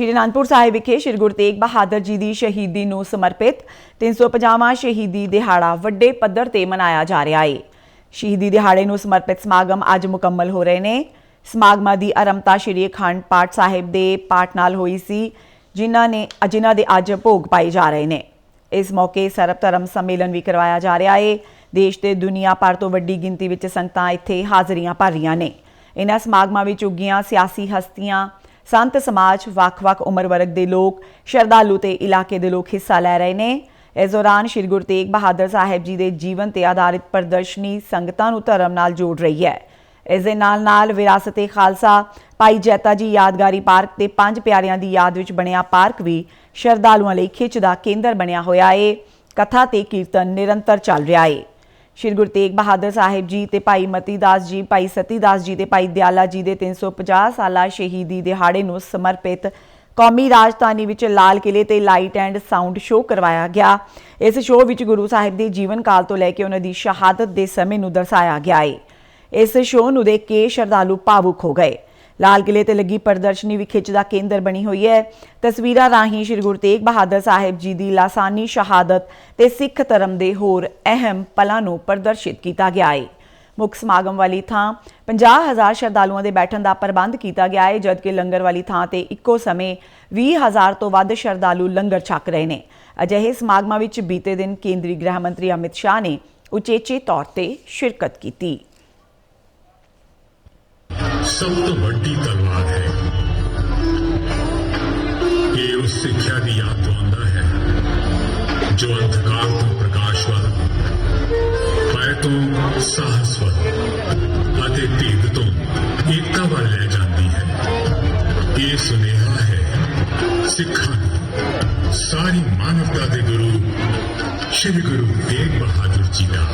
ਸ਼੍ਰੀ ਅਨੰਦਪੁਰ ਸਾਹਿਬ ਵਿਖੇ ਸ਼੍ਰੀ ਗੁਰੂ ਤੇਗ ਬਹਾਦਰ ਜੀ ਦੀ ਸ਼ਹੀਦੀ ਨੂੰ ਸਮਰਪਿਤ 350ਵਾਂ ਸ਼ਹੀਦੀ ਦਿਹਾੜਾ ਵੱਡੇ ਪੱਧਰ ਤੇ ਮਨਾਇਆ ਜਾ ਰਿਹਾ ਹੈ ਸ਼ਹੀਦੀ ਦਿਹਾੜੇ ਨੂੰ ਸਮਰਪਿਤ ਸਮਾਗਮ ਅੱਜ ਮੁਕੰਮਲ ਹੋ ਰਹੇ ਨੇ। ਸਮਾਗਮਾਂ ਦੀ ਆਰੰਭਤਾ ਸ਼੍ਰੀ ਅਖੰਡ ਪਾਠ ਸਾਹਿਬ ਦੇ ਪਾਠ ਨਾਲ ਹੋਈ ਸੀ, ਜਿਨ੍ਹਾਂ ਨੇ, ਜਿਨ੍ਹਾਂ ਦੇ ਅੱਜ ਭੋਗ ਪਾਏ ਜਾ ਰਹੇ ਨੇ। ਇਸ ਮੌਕੇ ਸਰਬ ਧਰਮ ਸੰਮੇਲਨ ਵੀ ਕਰਵਾਇਆ ਜਾ ਰਿਹਾ ਹੈ ਦੇਸ਼ ਤੇ ਦੁਨੀਆ ਭਰ ਤੋਂ ਵੱਡੀ ਗਿਣਤੀ ਵਿੱਚ ਸੰਗਤਾਂ ਇੱਥੇ ਹਾਜ਼ਰੀਆਂ ਭਰ ਰਹੀਆਂ ਨੇ। ਇਹਨਾਂ ਸਮਾਗਮਾਂ ਵਿੱਚ ਉੱਗੀਆਂ ਸਿਆਸੀ ਹਸਤੀਆਂ ਸੰਤ ਸਮਾਜ ਵੱਖ-ਵੱਖ ਉਮਰ ਵਰਗ ਦੇ ਲੋਕ ਸ਼ਰਧਾਲੂ ਤੇ ਇਲਾਕੇ ਦੇ ਲੋਕ ਹਿੱਸਾ ਲੈ ਰਹੇ ਨੇ। ਇਸ ਦੌਰਾਨ ਸ਼੍ਰੀ ਗੁਰੂ ਤੇਗ ਬਹਾਦਰ ਸਾਹਿਬ ਜੀ ਦੇ ਜੀਵਨ ਤੇ ਆਧਾਰਿਤ ਪ੍ਰਦਰਸ਼ਨੀ ਸੰਗਤਾਂ ਨੂੰ ਧਰਮ ਨਾਲ ਜੋੜ ਰਹੀ ਹੈ। ਇਸ ਦੇ ਨਾਲ ਨਾਲ ਵਿਰਾਸਤ-ਏ ਖਾਲਸਾ, ਭਾਈ ਜੈਤਾ ਜੀ ਯਾਦਗਾਰੀ ਪਾਰਕ ਤੇ ਪੰਜ ਪਿਆਰਿਆਂ ਦੀ ਯਾਦ ਵਿੱਚ ਬਣਿਆ ਪਾਰਕ ਵੀ ਸ਼ਰਧਾਲੂਆਂ ਲਈ ਖਿੱਚ ਦਾ ਕੇਂਦਰ ਬਣਿਆ ਹੋਇਆ ਏ। ਕਥਾ ਤੇ ਕੀਰਤਨ ਨਿਰੰਤਰ ਚੱਲ ਰਿਹਾ ਏ। ਸ਼੍ਰੀ ਗੁਰੂ ਤੇਗ ਬਹਾਦਰ ਸਾਹਿਬ ਜੀ ਤੇ ਭਾਈ ਮਤੀ ਦਾਸ ਜੀ, ਭਾਈ ਸਤੀ ਦਾਸ ਜੀ ਤੇ ਭਾਈ ਦਿਆਲਾ ਜੀ ਦੇ 350 ਸਾਲਾ ਸ਼ਹੀਦੀ ਦਿਹਾੜੇ ਨੂੰ ਸਮਰਪਿਤ ਕੌਮੀ ਰਾਜਧਾਨੀ ਵਿੱਚ ਲਾਲ ਕਿਲੇ ਤੇ ਲਾਈਟ ਐਂਡ ਸਾਊਂਡ ਸ਼ੋਅ ਕਰਵਾਇਆ ਗਿਆ। ਇਸ ਸ਼ੋਅ ਵਿੱਚ ਗੁਰੂ ਸਾਹਿਬ ਦੇ ਜੀਵਨ ਕਾਲ ਤੋਂ ਲੈ ਕੇ ਉਹਨਾਂ ਦੀ ਸ਼ਹਾਦਤ ਦੇ ਸਮੇਂ ਨੂੰ ਦਰਸਾਇਆ ਗਿਆ ਏ। ਇਸ ਸ਼ੋਅ ਨੂੰ ਦੇਖ ਕੇ ਸ਼ਰਧਾਲੂ ਭਾਵੁਕ ਹੋ ਗਏ। ਲਾਲ ਕਿਲੇ ਤੇ ਲੱਗੀ ਪ੍ਰਦਰਸ਼ਨੀ ਵੀ ਖਿੱਚ ਦਾ ਕੇਂਦਰ ਬਣੀ ਹੋਈ ਹੈ। ਤਸਵੀਰਾਂ ਰਾਹੀਂ ਸ਼੍ਰੀ ਗੁਰੂ ਤੇਗ ਬਹਾਦਰ ਸਾਹਿਬ ਜੀ ਦੀ ਲਾਸਾਨੀ ਸ਼ਹਾਦਤ ਤੇ ਸਿੱਖ ਧਰਮ ਦੇ ਹੋਰ ਅਹਿਮ ਪਲਾਂ ਨੂੰ ਪ੍ਰਦਰਸ਼ਿਤ ਕੀਤਾ ਗਿਆ ਹੈ ਮੁੱਖ ਸਮਾਗਮ ਵਾਲੀ ਥਾਂ 50000 ਸ਼ਰਧਾਲੂਆਂ ਦੇ ਬੈਠਣ ਦਾ ਪ੍ਰਬੰਧ ਕੀਤਾ ਗਿਆ ਹੈ ਜਦਕਿ ਲੰਗਰ ਵਾਲੀ ਥਾਂ ਤੇ ਇੱਕੋ ਸਮੇਂ 20000 ਤੋਂ ਵੱਧ ਸ਼ਰਧਾਲੂ ਲੰਗਰ ਛਕ ਰਹੇ ਨੇ। ਅਜਿਹੇ ਸਮਾਗਮਾਂ ਵਿੱਚ ਬੀਤੇ ਦਿਨ ਕੇਂਦਰੀ ਗ੍ਰਹਿ ਮੰਤਰੀ ਅਮਿਤ ਸ਼ਾਹ ਨੇ ਉਚੇਚੇ ਤੌਰ ਤੇ ਸ਼ਿਰਕਤ ਕੀਤੀ। ਸਭ ਤੋਂ ਵੱਡੀ ਤਲਵਾਰ ਹੈ ਇਹ ਉਸ ਸਿੱਖਿਆ ਦੀ ਯਾਦ ਦਿਵਾਉਂਦਾ ਹੈ ਜੋ ਅੰਧਕਾਰ ਤੋਂ ਪ੍ਰਕਾਸ਼ ਵੱਲ ਭੈ ਤੋਂ ਸਾਹਸ ਵੱਲ ਅਤੇ ਭੇਦ ਤੋਂ ਏਕਤਾ ਵੱਲ ਲੈ ਜਾਂਦੀ ਹੈ ਇਹ ਸੁਨੇਹਾ ਹੈ ਸਿੱਖਾਂ ਨੂੰ, ਸਾਰੀ ਮਾਨਵਤਾ ਦੇ ਗੁਰੂ ਸ਼੍ਰੀ ਗੁਰੂ ਤੇਗ ਬਹਾਦਰ ਜੀ ਦਾ